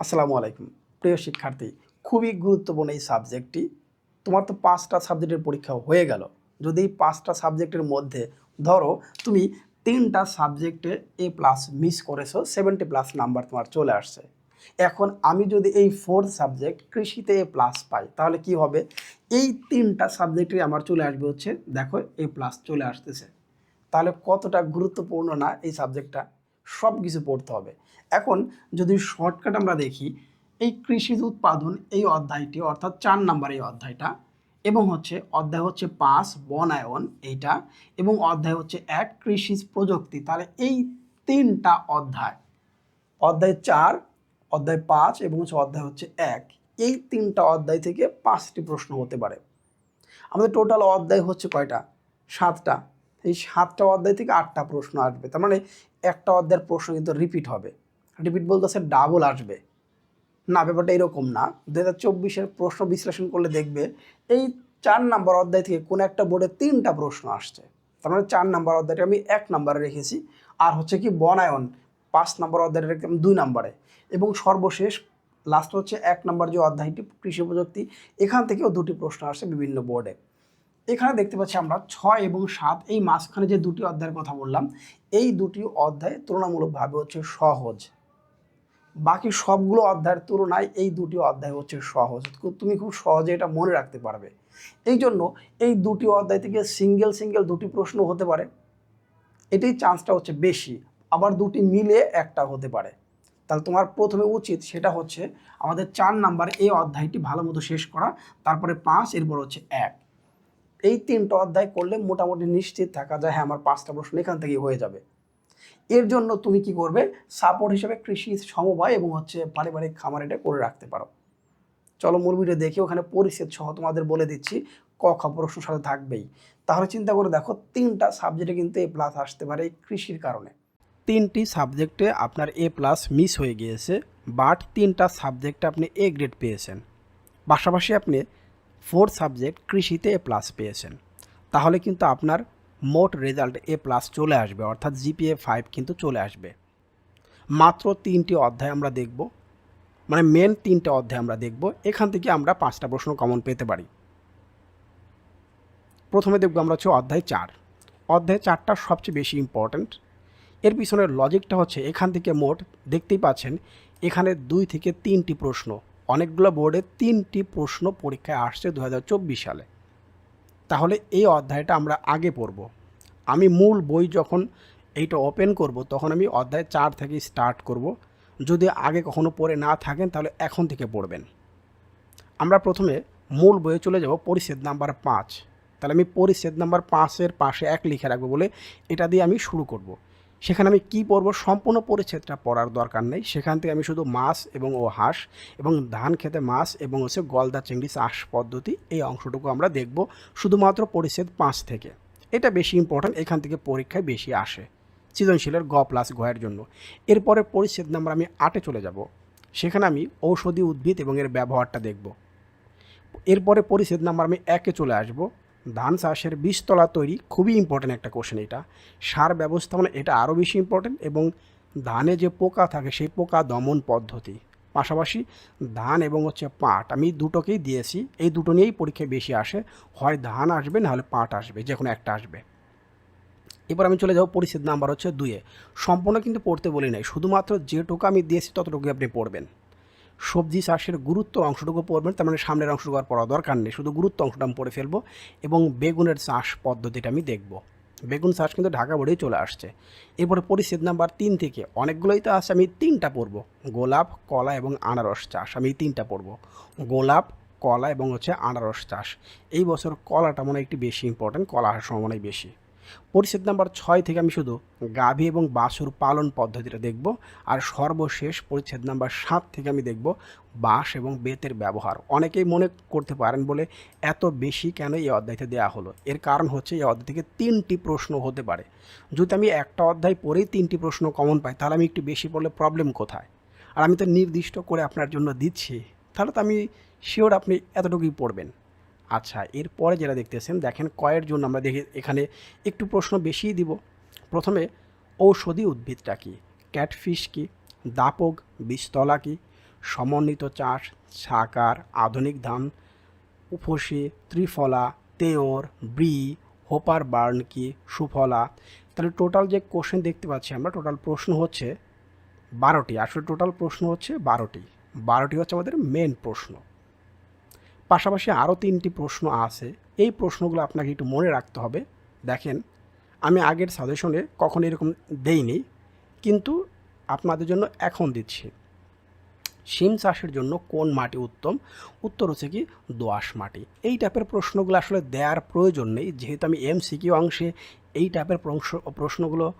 আসসালামু আলাইকুম। প্রিয় শিক্ষার্থী, খুবই গুরুত্বপূর্ণ এই সাবজেক্টটি। তোমার তো পাঁচটা সাবজেক্টের পরীক্ষা হয়ে গেল। যদি এই পাঁচটা সাবজেক্টের মধ্যে ধরো তুমি তিনটা সাবজেক্টে এ প্লাস মিস করেছ সেভেন্টি প্লাস নাম্বার তোমার চলে আসছে। এখন আমি যদি এই ফোর্থ সাবজেক্ট কৃষিতে এ প্লাস পাই, তাহলে কি হবে? এই তিনটা সাবজেক্টে আমার চলে আসবে হচ্ছে, দেখো এ প্লাস চলে আসতেছে। তাহলে কতটা গুরুত্বপূর্ণ না এই সাবজেক্টটা সব কিছু পড়তে হবে। এখন যদি শর্টকাট আমরা দেখি, এই কৃষিজ উৎপাদন এই অধ্যায়টি, অর্থাৎ চার নাম্বার এই অধ্যায়টা, এবং হচ্ছে অধ্যায় হচ্ছে পাঁচ বনায়ন এইটা, এবং অধ্যায় হচ্ছে এক, কৃষিজ প্রযুক্তি। তাহলে এই তিনটা অধ্যায় অধ্যায় চার, অধ্যায় পাঁচ, এবং হচ্ছে অধ্যায় হচ্ছে এক, এই তিনটা অধ্যায় থেকে পাঁচটি প্রশ্ন হতে পারে। আমাদের টোটাল অধ্যায় হচ্ছে কয়টা? সাতটা। এই সাতটা অধ্যায় থেকে আটটা প্রশ্ন আসবে। তার মানে একটা অধ্যায়ের প্রশ্ন কিন্তু রিপিট হবে। রিপিট বলতে আছে ডাবল আসবে। না, ব্যাপারটা এরকম না। দু হাজার চব্বিশের প্রশ্ন বিশ্লেষণ করলে দেখবে এই চার নাম্বার অধ্যায় থেকে কোনো একটা বোর্ডে তিনটা প্রশ্ন আসছে। তার মানে চার নাম্বার অধ্যায়টা আমি এক নাম্বারে রেখেছি। আর হচ্ছে কি বনায়ন পাঁচ নাম্বার অধ্যায়টা রেখেছি দুই নাম্বারে। এবং সর্বশেষ লাস্ট হচ্ছে এক নাম্বার যে অধ্যায়টি কৃষি প্রযুক্তি এখান থেকেও দুটি প্রশ্ন আসছে বিভিন্ন বোর্ডে। এখানে দেখতে পাচ্ছি আমরা ছয় এবং সাত। এই মাঝখানে যে দুটি অধ্যায়ের কথা বললাম, এই দুটি অধ্যায় তুলনামূলকভাবে হচ্ছে সহজ। বাকি সবগুলো অধ্যায়ের তুলনায় এই দুটি অধ্যায় হচ্ছে সহজ। তুমি খুব সহজে এটা মনে রাখতে পারবে। এই জন্য এই দুটি অধ্যায় থেকে সিঙ্গেল সিঙ্গেল দুটি প্রশ্ন হতে পারে। এটাই চান্সটা হচ্ছে বেশি। আবার দুটি মিলে একটা হতে পারে। তাহলে তোমার প্রথমে উচিত সেটা হচ্ছে আমাদের চার নাম্বার এই অধ্যায়টি ভালো মতো শেষ করা। তারপরে পাঁচ, এরপর হচ্ছে এক। এই তিনটা অধ্যায় করলে মোটামুটি নিশ্চিত থাকা যায় হ্যাঁ আমার পাঁচটা প্রশ্ন এখান থেকেই হয়ে যাবে। এর জন্য তুমি কি করবে? সাপোর্ট হিসেবে কৃষি সমবায় এবং হচ্ছে পারিবারিক খামার এটা করে রাখতে পারো। চলো মূল ভিডিও দেখি ওখানে পরিচ্ছেদ সহ তোমাদের বলে দিচ্ছি, ক খ প্রশ্ন সাথে থাকবেই। তাহলে চিন্তা করে দেখো, তিনটা সাবজেক্টে কিন্তু এ প্লাস আসতে পারে কৃষির কারণে। তিনটি সাবজেক্টে আপনার এ প্লাস মিস হয়ে গিয়েছে বাট তিনটা সাবজেক্টে আপনি এ গ্রেড পেয়েছেন। পাশাপাশি আপনি ফোর সাবজেক্ট কৃষিতে এ প্লাস পেয়েছেন। তাহলে কিন্তু আপনার মোট রেজাল্ট এ প্লাস চলে আসবে, অর্থাৎ জিপিএ ফাইভ কিন্তু চলে আসবে। মাত্র তিনটি অধ্যায় আমরা দেখব মানে মেন তিনটে অধ্যায় আমরা দেখব, এখান থেকে আমরা পাঁচটা প্রশ্ন কমন পেতে পারি। প্রথমে দেখব আমরা হচ্ছে অধ্যায় চার। অধ্যায় চারটা সবচেয়ে বেশি ইম্পর্ট্যান্ট এর পিছনের লজিকটা হচ্ছে এখান থেকে মোট দেখতেই পাচ্ছেন, এখানে দুই থেকে তিনটি প্রশ্ন। অনেকগুলো বোর্ডে তিনটি প্রশ্ন পরীক্ষায় আসছে দু হাজার চব্বিশ সালে। তাহলে এই অধ্যায়টা আমরা আগে পড়ব। আমি মূল বই যখন এইটা ওপেন করব, তখন আমি অধ্যায় চার থেকে স্টার্ট করব। যদি আগে কখনো পড়ে না থাকেন, তাহলে এখন থেকে পড়বেন। আমরা প্রথমে মূল বইয়ে চলে যাব পরিচ্ছেদ নাম্বার পাঁচ। তাহলে আমি পরিচ্ছেদ নাম্বার পাঁচের পাশে এক লিখে রাখব বলে এটা দিয়ে আমি শুরু করব। সেখানে আমি কি পড়ব সম্পূর্ণ পরিচ্ছেদটা পড়ার দরকার নেই। সেখান থেকে আমি শুধু মাছ এবং ও হাঁস এবং ধান খেতে মাছ এবং হচ্ছে গলদা, চিংড়ি, চাষ পদ্ধতি এই অংশটুকু আমরা দেখব শুধুমাত্র পরিচ্ছেদ পাঁচ থেকে। এটা বেশি ইম্পর্ট্যান্ট এখান থেকে পরীক্ষায় বেশি আসে। সৃজনশীলের গ প্লাস গয়ের জন্য। এরপরে পরিচ্ছেদ নাম্বার আমি আটে চলে যাব। সেখানে আমি ঔষধি উদ্ভিদ এবং এর ব্যবহারটা দেখব। এরপরে পরিচ্ছেদ নাম্বার আমি একে চলে আসব। ধান চাষের বীজতলা তৈরি খুবই ইম্পর্টেন্ট একটা কোশ্চেন এটা। সার ব্যবস্থাপনা এটা আরও বেশি ইম্পর্ট্যান্ট এবং ধানে যে পোকা থাকে সেই পোকা দমন পদ্ধতি। পাশাপাশি ধান এবং হচ্ছে পাট আমি দুটোকেই দিয়েছি, এই দুটো নিয়েই পরীক্ষায় বেশি আসে। হয় ধান আসবে নাহলে পাট আসবে, যে কোনো একটা আসবে। এবার আমি চলে যাব পরিচ্ছেদ নাম্বার হচ্ছে দুয়ে সম্পূর্ণ কিন্তু পড়তে বলি নাই, শুধুমাত্র যেটুকু আমি দিয়েছি ততটুকুই আপনি পড়বেন। সবজি চাষের গুরুত্ব অংশটুকু পড়বেন, তার মানে সামনের অংশটুকু আর পড়া দরকার নেই। শুধু গুরুত্ব অংশটা আমি পড়ে ফেলব এবং বেগুনের চাষ পদ্ধতিটা আমি দেখব। বেগুন চাষ কিন্তু ঢাকা বোর্ডেই চলে আসছে। এরপরে পরিচ্ছেদ নাম্বার তিন থেকে অনেকগুলোই তো আছে, আমি তিনটা পড়ব। গোলাপ, কলা এবং আনারস চাষ আমি এই তিনটা পড়ব। গোলাপ, কলা এবং হচ্ছে আনারস চাষ। এই বছর কলাটা মনে হয় একটু বেশি ইম্পর্ট্যান্ট কলা আসার সম্ভাবনাই বেশি। পরিচ্ছেদ নাম্বার ছয় থেকে আমি শুধু গাভী এবং বাছুর পালন পদ্ধতিটা দেখব, আর সর্বশেষ পরিচ্ছেদ নাম্বার সাত থেকে আমি দেখব বাঁশ এবং বেতের ব্যবহার। অনেকেই মনে করতে পারেন বলে এত বেশি কেন এই অধ্যায়তে দেওয়া হলো? এর কারণ হচ্ছে এই অধ্যায় থেকে তিনটি প্রশ্ন হতে পারে। যদি আমি একটা অধ্যায় পড়েই তিনটি প্রশ্ন কমন পাই, তাহলে আমি একটু বেশি পড়লে প্রবলেম কোথায়? আর আমি তো নির্দিষ্ট করে আপনার জন্য দিচ্ছি, তাহলে তো আমি শিওর আপনি এতটুকুই পড়বেন। আচ্ছা এরপরে যেটা দেখতেছেন, দেখেন কয়ের জন্য আমরা দেখি এখানে একটু প্রশ্ন বেশিই দিব। প্রথমে, ঔষধি উদ্ভিদটা কী? ক্যাটফিশ কী? দাপক, বীজতলা কী? সমন্বিত চাষ, সাকার, আধুনিক ধান, উপসী, ত্রিফলা, তেওর, ব্রি, হোপার বার্ন কি? সুফলা। তাহলে টোটাল যে কোশ্চেন দেখতে পাচ্ছি আমরা টোটাল প্রশ্ন হচ্ছে বারোটি। আসলে টোটাল প্রশ্ন হচ্ছে বারোটি। বারোটি হচ্ছে আমাদের মেন প্রশ্ন। পাশাপাশি আরও তিনটি প্রশ্ন আছে। এই প্রশ্নগুলো আপনাকে একটু মনে রাখতে হবে। দেখেন, আমি আগের সাজেশনে কখনো এরকম দেইনি, কিন্তু আপনাদের জন্য এখন দিচ্ছি। শিম চাষের জন্য কোন মাটি উত্তম? উত্তর হচ্ছে কি, দোআঁশ মাটি। এই টাইপের প্রশ্নগুলো আসলে দেওয়ার প্রয়োজন নেই। যেহেতু আমি এমসিকিউ অংশে এই টাইপের প্রশ্ন- প্রশ্নগুলো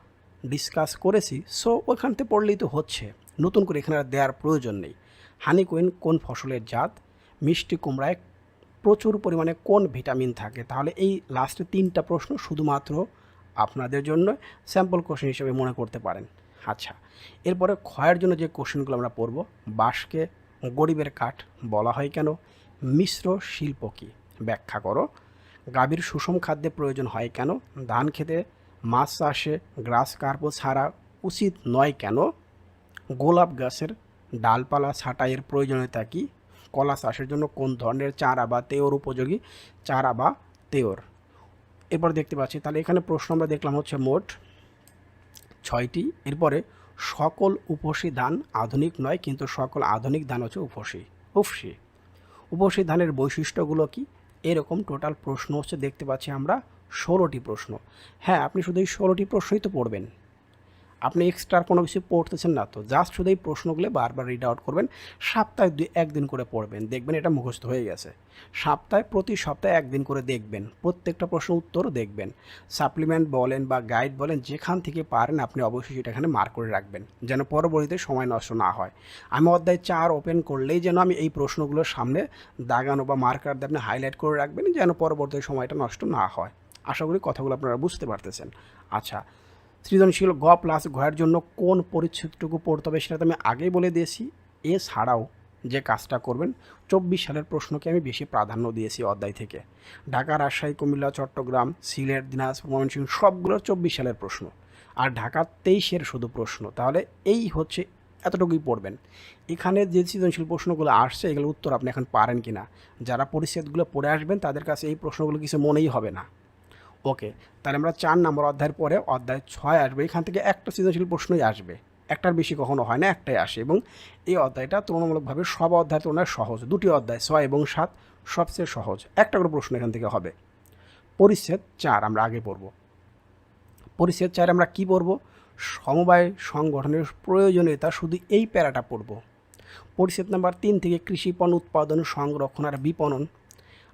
ডিসকাস করেছি সো ওইখান থেকে পড়লেই তো হচ্ছে। নতুন করে এখানে আর দেওয়ার প্রয়োজন নেই। হানি হানিকুইন কোন ফসলের জাত? মিষ্টি কুমড়ায় প্রচুর পরিমাণে কোন ভিটামিন থাকে? তাহলে এই লাস্টে তিনটা প্রশ্ন শুধুমাত্র আপনাদের জন্য স্যাম্পল কোশ্চেন হিসেবে মনে করতে পারেন। আচ্ছা এরপরে ক্ষয়ের জন্য যে কোশ্চেনগুলো আমরা পড়ব, বাঁশকে গরিবের কাঠ বলা হয় কেন? মিশ্র শিল্প কী? ব্যাখ্যা করো। গাভীর সুষম খাদ্যে প্রয়োজন হয় কেন? ধান খেতে মাছ চাষে গ্রাস কার্প ছাড়া উচিত নয় কেন? গোলাপ গাছের ডালপালা ছাঁটাইয়ের প্রয়োজনীয়তা কী? কলা চাষের জন্য কোন ধরনের চারা বা তেওর উপযোগী চারা বা তেওর? এরপর দেখতে পাচ্ছি, তাহলে এখানে প্রশ্ন আমরা দেখলাম হচ্ছে মোট ছয়টি। এরপরে, সকল উপসী ধান আধুনিক নয়, কিন্তু সকল আধুনিক ধান হচ্ছে উপসী। উপসী। উপসী ধানের বৈশিষ্ট্যগুলো কি? এরকম টোটাল প্রশ্ন হচ্ছে, দেখতে পাচ্ছি আমরা ষোলোটি প্রশ্ন। হ্যাঁ আপনি শুধু এই ষোলোটি প্রশ্নই তো পড়বেন। আপনি এক্সট্রা কোনো কিছু পড়তেছেন না তো জাস্ট শুধু এই প্রশ্নগুলো বারবার রিড আউট করবেন, সপ্তাহে দুই, একদিন করে পড়বেন, দেখবেন এটা মুখস্থ হয়ে গেছে। সপ্তাহে, প্রতি সপ্তাহে একদিন করে দেখবেন, প্রত্যেকটা প্রশ্ন উত্তরও দেখবেন। সাপ্লিমেন্ট বলেন বা গাইড বলেন, যেখান থেকে পারেন আপনি অবশ্যই সেটা এখানে মার্ক করে রাখবেন, যেন পরবর্তীতে সময় নষ্ট না হয়। আমি অধ্যায় চার ওপেন করলেই যেন আমি এই প্রশ্নগুলোর সামনে দাগানো বা মার্কার দিয়ে আপনি হাইলাইট করে রাখবেন, যেন পরবর্তী সময়টা নষ্ট না হয়। আশা করি কথাগুলো আপনারা বুঝতে পারতেছেন। আচ্ছা সৃজনশীল গ প্লাস ঘয়ের জন্য কোন পরিচ্ছেদটুকু পড়তে হবে সেটা তো আমি আগেই বলে দিয়েছি। এছাড়াও যে কাজটা করবেন, চব্বিশ সালের প্রশ্নকে আমি বেশি প্রাধান্য দিয়েছি অধ্যায় থেকে। ঢাকা, রাজশাহী, কুমিল্লা, চট্টগ্রাম, সিলেট, দিনাজপুর, ময়মনসিংহ, সবগুলো চব্বিশ সালের প্রশ্ন। আর ঢাকা তেইশের শুধু প্রশ্ন। তাহলে এই হচ্ছে এতটুকুই পড়বেন। এখানে যে সৃজনশীল প্রশ্নগুলো আসছে এগুলো উত্তর আপনি এখন পারেন কি না যারা পরিচ্ছেদগুলো পড়ে আসবেন, তাদের কাছে এই প্রশ্নগুলো কিছু মনেই হবে না। ওকে। তাহলে আমরা চার নম্বর অধ্যায়ের পরে অধ্যায় ছয় আসবে। এখান থেকে একটা সৃজনশীল প্রশ্নই আসবে। একটার বেশি কখনো হয় না, একটাই আসে এবং এই অধ্যায়টা তুলনামূলকভাবে সব অধ্যায়ের তুলনায় সহজ। দুটি অধ্যায়, ছয় এবং সাত সবচেয়ে সহজ। একটা করে প্রশ্ন এখান থেকে হবে। পরিচ্ছেদ চার আমরা আগে পড়ব। পরিচ্ছেদ চার আমরা কি পড়ব? সমবায় সংগঠনের প্রয়োজনীয়তা, শুধু এই প্যারাটা পড়ব। পরিচ্ছেদ নাম্বার তিন থেকে কৃষি পণ্য উৎপাদন সংরক্ষণ আর বিপণন।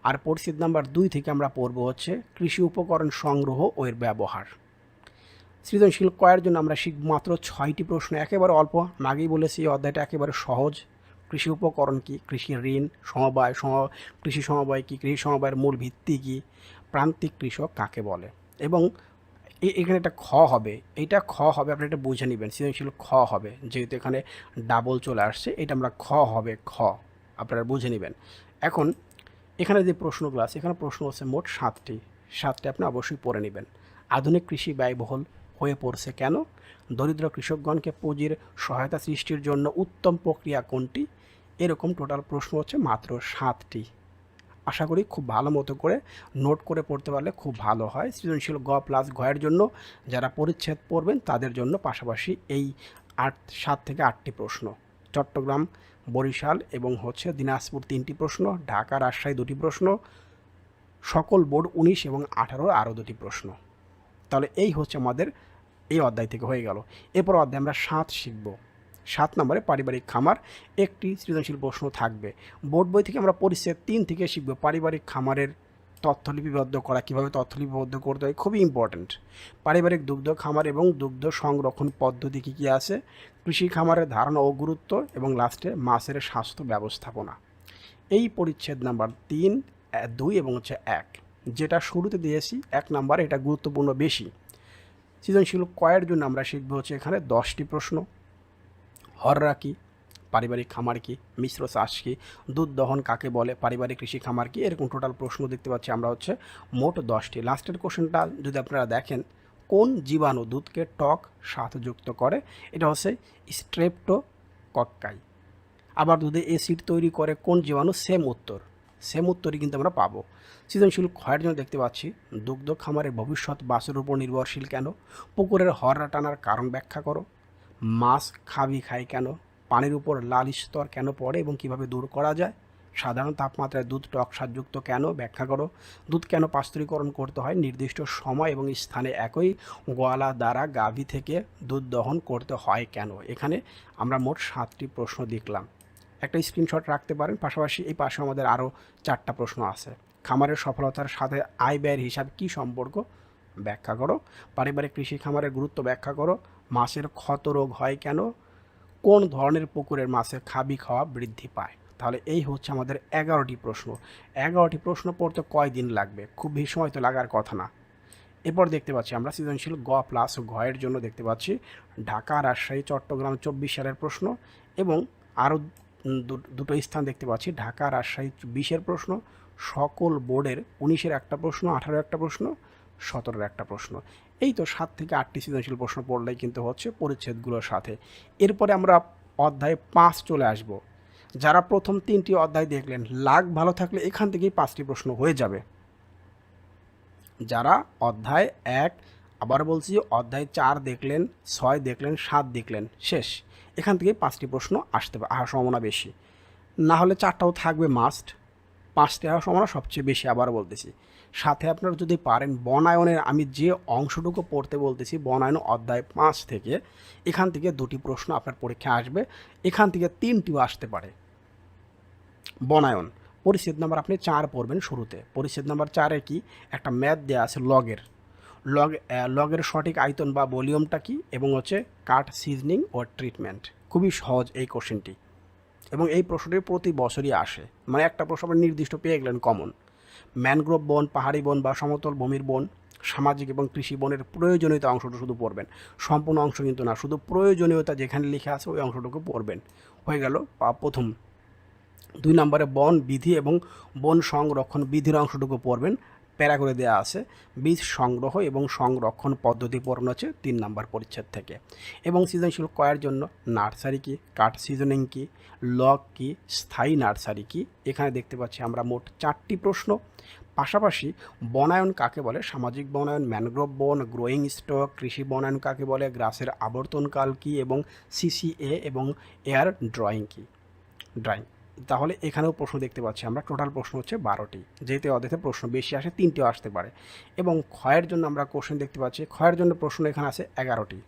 আর পরিচ্ছেদ নাম্বার দুই থেকে আমরা পড়ব হচ্ছে কৃষি উপকরণ সংগ্রহ ও এর ব্যবহার। সৃজনশীল কয়ের জন্য আমরা শিখব মাত্র ছয়টি প্রশ্ন, একেবারে অল্প আগেই বলেছি অধ্যায়টা একেবারে সহজ। কৃষি উপকরণ কী? কৃষি ঋণ, সমবায়, সম, কৃষি সমবায় কী? কৃষি সমবায়ের মূল ভিত্তি কী? প্রান্তিক কৃষক কাকে বলে? এবং এখানে একটা খ হবে, এটা খ হবে, আপনি এটা বুঝে নেবেন, সৃজনশীল খ হবে, যেহেতু এখানে ডাবল চলে আসছে, এটা আমরা খ হবে, খ, আপনারা বুঝে নেবেন। এখন এখানে যে প্রশ্নগুলো আছে, এখানে প্রশ্ন হচ্ছে মোট সাতটি। সাতটি আপনি অবশ্যই পড়ে নেবেন। আধুনিক কৃষি ব্যয়বহুল হয়ে পড়ছে কেন? দরিদ্র কৃষকগণকে পুঁজির সহায়তা সৃষ্টির জন্য উত্তম প্রক্রিয়া কোনটি? এরকম টোটাল প্রশ্ন হচ্ছে মাত্র সাতটি। আশা করি খুব ভালো মতো করে নোট করে পড়তে পারলে খুব ভালো হয়। সৃজনশীল গ প্লাস ঘয়ের জন্য যারা পরিচ্ছেদ পড়বেন, তাদের জন্য পাশাপাশি এই আট, সাত থেকে আটটি প্রশ্ন। চট্টগ্রাম বরিশাল এবং হচ্ছে দিনাজপুর তিনটি প্রশ্ন, ঢাকা, রাজশাহী দুটি প্রশ্ন, সকল বোর্ড উনিশ এবং আঠারোর আরও দুটি প্রশ্ন। তাহলে এই হচ্ছে আমাদের এই অধ্যায় থেকে হয়ে গেল। এরপর অধ্যায় আমরা সাত শিখব। সাত নম্বরে পারিবারিক খামার, একটি সৃজনশীল প্রশ্ন থাকবে। বোর্ড বই থেকে আমরা পরিচ্ছেদ তিন থেকে শিখব পারিবারিক খামারের তথ্য লিপিবদ্ধ করা, কীভাবে তথ্য লিপিবদ্ধ করতে হয়, খুবই ইম্পর্ট্যান্ট পারিবারিক দুগ্ধ খামার এবং দুগ্ধ সংরক্ষণ পদ্ধতি কী কী আছে? কৃষি খামারের ধারণা ও গুরুত্ব এবং লাস্টে মাছের স্বাস্থ্য ব্যবস্থাপনা। এই পরিচ্ছেদ নাম্বার তিন দুই এবং হচ্ছে এক, যেটা শুরুতে দিয়েছি, এক নাম্বার এটা গুরুত্বপূর্ণ বেশি। সৃজনশীল কয়ের জন্য আমরা শিখব হচ্ছে এখানে দশটি প্রশ্ন। হররা কি? পারিবারিক খামার কি? মিশ্র চাষ কি? দুধ দহন কাকে বলে? পারিবারিক কৃষি খামার কি? এরকম টোটাল প্রশ্ন দেখতে পাচ্ছি আমরা হচ্ছে মোট দশটি। লাস্টের কোশ্চেনটা যদি আপনারা দেখেন, কোন জীবাণু দুধকে টক স্বাদযুক্ত করে? এটা হচ্ছে স্ট্রেপ্টো কক্কাই আবার দুধে অ্যাসিড তৈরি করে, কোন জীবাণু? সেম উত্তর। সেম উত্তরই কিন্তু আমরা পাবো। সৃজনশীল ক্ষয়ের জন্য দেখতে পাচ্ছি, দুগ্ধ খামারের ভবিষ্যৎ বাসের উপর নির্ভরশীল কেন? পুকুরের হররা টানার কারণ ব্যাখ্যা করো। মাছ খাবি খায় কেন? পানির উপর লাল স্তর কেন পড়ে এবং কীভাবে দূর করা যায়? সাধারণ তাপমাত্রায় দুধ টক স্বাদযুক্ত কেন? ব্যাখ্যা করো। দুধ কেন পাস্তুরীকরণ করতে হয়? নির্দিষ্ট সময় এবং স্থানে একই গোয়ালা দ্বারা গাভী থেকে দুধ দহন করতে হয় কেন? এখানে আমরা মোট সাতটি প্রশ্ন দেখলাম। একটা স্ক্রিনশট রাখতে পারেন। পাশাপাশি এই পাশে আমাদের আরও চারটা প্রশ্ন আছে। খামারের সফলতার সাথে আয় ব্যয়ের হিসাব কী সম্পর্ক? ব্যাখ্যা করো। পারিবারিক কৃষি খামারের গুরুত্ব ব্যাখ্যা করো। মাছের ক্ষত রোগ হয় কেন? কোন ধরনের পুকুরের মাছের খাবি খাওয়া বৃদ্ধি পায়? তাহলে এই হচ্ছে আমাদের এগারোটি প্রশ্ন। এগারোটি প্রশ্ন পড়তে কয় দিন লাগবে? খুব বেশি সময় তো লাগার কথা না। এরপর দেখতে পাচ্ছি, আমরা সৃজনশীল গ প্লাস ঘয়ের জন্য দেখতে পাচ্ছি, ঢাকা, রাজশাহী, চট্টগ্রাম চব্বিশ সালের প্রশ্ন এবং আরও দুটো স্থান দেখতে পাচ্ছি, ঢাকা, রাজশাহী বিশের প্রশ্ন, সকল বোর্ডের উনিশের একটা প্রশ্ন, আঠারো একটা প্রশ্ন, সতেরোর একটা প্রশ্ন। এই তো সাত থেকে আটটি সৃজনশীল প্রশ্ন পড়লেই কিন্তু হচ্ছে পরিচ্ছেদগুলোর সাথে। এরপরে আমরা অধ্যায় পাঁচ চলে আসব। যারা প্রথম তিনটি অধ্যায় দেখলেন, লাগ ভালো থাকলে এখান থেকেই পাঁচটি প্রশ্ন হয়ে যাবে। যারা অধ্যায় এক, আবার বলছি অধ্যায় চার দেখলেন, ছয় দেখলেন, সাত দেখলেন, শেষ। এখান থেকেই পাঁচটি প্রশ্ন আসতে আসার সম্ভাবনা বেশি। না হলে চারটাও থাকবে মাস্ট। পাঁচটি আসার সম্ভাবনা সবচেয়ে বেশি আবার বলতেছি। সাথে আপনারা যদি পারেন বনায়নের, আমি যে অংশটুকু পড়তে বলতেছি বনায়ন অধ্যায় পাঁচ থেকে, এখান থেকে দুটি প্রশ্ন আপনার পরীক্ষায় আসবে। এখান থেকে তিনটিও আসতে পারে। বনায়ন, পরিচ্ছেদ নাম্বার আপনি চার পড়বেন শুরুতে। পরিচ্ছেদ নাম্বার চারে কি? একটা ম্যাথ দেওয়া আছে লগের। লগ লগের সঠিক আয়তন বা ভলিউমটা কি? এবং হচ্ছে কাঠ সিজনিং ও ট্রিটমেন্ট। খুবই সহজ এই কোশ্চেনটি। এবং এই প্রশ্নটি প্রতি বছরই আসে। মানে একটা প্রশ্ন আপনি নির্দিষ্ট পেয়ে গেলেন কমন। ম্যানগ্রোভ বন, পাহাড়ি বন বা সমতল ভূমির বন, সামাজিক এবং কৃষি বনের প্রয়োজনীয়তা অংশটা শুধু পড়বেন। সম্পূর্ণ অংশ কিন্তু না, শুধু প্রয়োজনীয়তা যেখানে লেখা আছে ওই অংশটুকু পড়বেন। হয়ে গেল প্রথম। দুই নম্বরে বন বিধি এবং বন সংরক্ষণ বিধির অংশটুকু পড়বেন। প্যারা করে দেওয়া আছে। বীজ সংগ্রহ এবং সংরক্ষণ পদ্ধতি পড়ানো হচ্ছে তিন নম্বর পরিচ্ছেদ থেকে। এবং সৃজনশীল কয়ার জন্য নার্সারি কি, কাঠ সিজনিং কি লক কি, স্থায়ী নার্সারি কি, এখানে দেখতে পাচ্ছি আমরা মোট চারটি প্রশ্ন। পাশাপাশি বনায়ন কাকে বলে? সামাজিক বনায়ন, ম্যানগ্রোভ বন, গ্রোয়িং স্টক, কৃষি বনায়ন কাকে বলে? গ্রাসের আবর্তনকাল কি এবং সিসিএ এবং এয়ার ড্রয়িং কি? ড্রয়িং। তাহলে এখানেও প্রশ্ন দেখতে পাচ্ছি আমরা। টোটাল প্রশ্ন হচ্ছে বারোটি। যেহেতু অদেতে প্রশ্ন বেশি আসে, তিনটেও আসতে পারে। এবং ক্ষয়ের জন্য আমরা কোশ্চেন দেখতে পাচ্ছি। ক্ষয়ের জন্য প্রশ্ন এখানে আছে এগারোটি।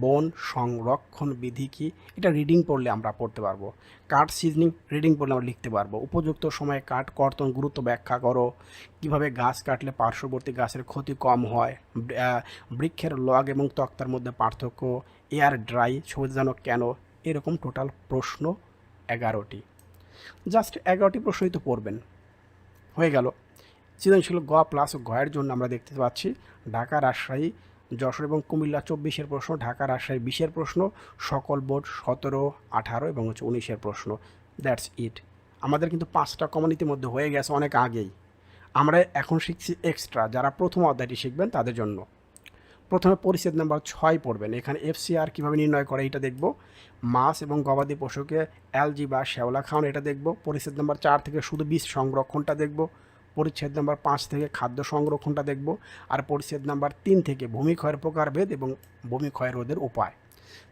বন সংরক্ষণ বিধি কি? এটা রিডিং পড়লে আমরা পড়তে পারব। কাঠ সিজনিং রিডিং পড়লে আমরা লিখতে পারব। উপযুক্ত সময়ে কাঠ, কর্তন, গুরুত্ব ব্যাখ্যা করো। কীভাবে গাছ কাটলে পার্শ্ববর্তী গাছের ক্ষতি কম হয়? বৃক্ষের লগ এবং তক্তার মধ্যে পার্থক্য এয়ার ড্রাই সবুজানো কেন? এরকম টোটাল প্রশ্ন এগারোটি। জাস্ট এগারোটি প্রশ্নই তো পড়বেন। হয়ে গেল। সৃজনশীল গ প্লাস গয়ের জন্য আমরা দেখতে পাচ্ছি, ঢাকা রাজশাহী, যশোর এবং কুমিল্লা চব্বিশের প্রশ্ন, ঢাকা রাজশাহী বিশের প্রশ্ন, সকল বোর্ড সতেরো, আঠারো এবং হচ্ছে উনিশের প্রশ্ন। That's it. আমাদের কিন্তু পাঁচটা কমিউনিটির মধ্যে হয়ে গেছে অনেক আগেই। আমরা এখন শিখছি এক্সট্রা যারা প্রথম অধ্যায়টি শিখবেন তাদের জন্য। প্রথমে পরিচ্ছেদ নাম্বার ছয় পড়বেন। এখানে এফসিআর কীভাবে নির্ণয় করে এটা দেখব। মাছ এবং গবাদি পশুকে অ্যালজি বা শ্যাওলা খাওয়ানো, এটা দেখব। পরিচ্ছেদ নাম্বার চার থেকে শুধু বীজ সংরক্ষণটা দেখব। পরিচ্ছেদ নাম্বার পাঁচ থেকে খাদ্য সংরক্ষণটা দেখব। আর পরিচ্ছেদ নাম্বার তিন থেকে ভূমিক্ষয়ের প্রকারভেদ এবং ভূমিক্ষয় রোধের উপায়।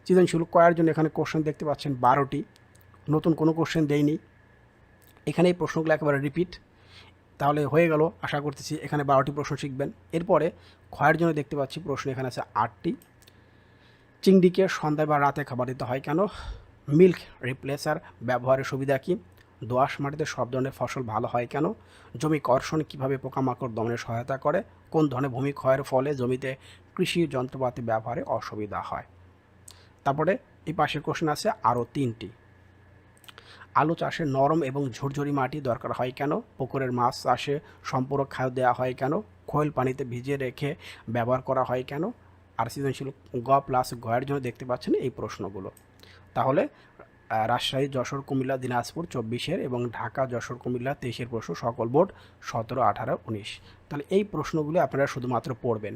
সৃজনশীল কয়ার জন্য এখানে কোশ্চেন দেখতে পাচ্ছেন বারোটি। নতুন কোনো কোশ্চেন দেয়নি এখানে এই প্রশ্নগুলো একেবারে রিপিট তাহলে হয়ে গেল, আশা করতেছি এখানে বারোটি প্রশ্ন শিখবেন। এরপরে ক্ষয়ের জন্য দেখতে পাচ্ছি প্রশ্ন এখানে আছে আটটি। চিংড়িকে সন্ধ্যায় বা রাতে খাবার দিতে হয় কেন? মিল্ক রিপ্লেসার ব্যবহারের সুবিধা কী? দোআঁশ মাটিতে সব ধরনের ফসল ভালো হয় কেন? জমি কর্ষণ কীভাবে পোকামাকড় দমনে সহায়তা করে? কোন ধরনের ভূমি ক্ষয়ের ফলে জমিতে কৃষি যন্ত্রপাতি ব্যবহারে অসুবিধা হয়? তারপরে এই পাশের কোশ্চেন আছে আরও তিনটি। আলু চাষে নরম এবং ঝুরঝুরি মাটি দরকার হয় কেন? পুকুরের মাছ চাষে সম্পূরক খাদ্য দেওয়া হয় কেন? খোয়েল পানিতে ভিজিয়ে রেখে ব্যবহার করা হয় কেন? আর সৃজনশীল গ প্লাস গয়ের জন্য দেখতে পাচ্ছেন এই প্রশ্নগুলো। তাহলে রাজশাহী, যশোর, কুমিল্লা, দিনাজপুর চব্বিশের এবং ঢাকা, যশোর, কুমিল্লা তেইশের প্রশ্ন সকল বোর্ড সতেরো, আঠারো, উনিশ। তাহলে এই প্রশ্নগুলো আপনারা শুধুমাত্র পড়বেন।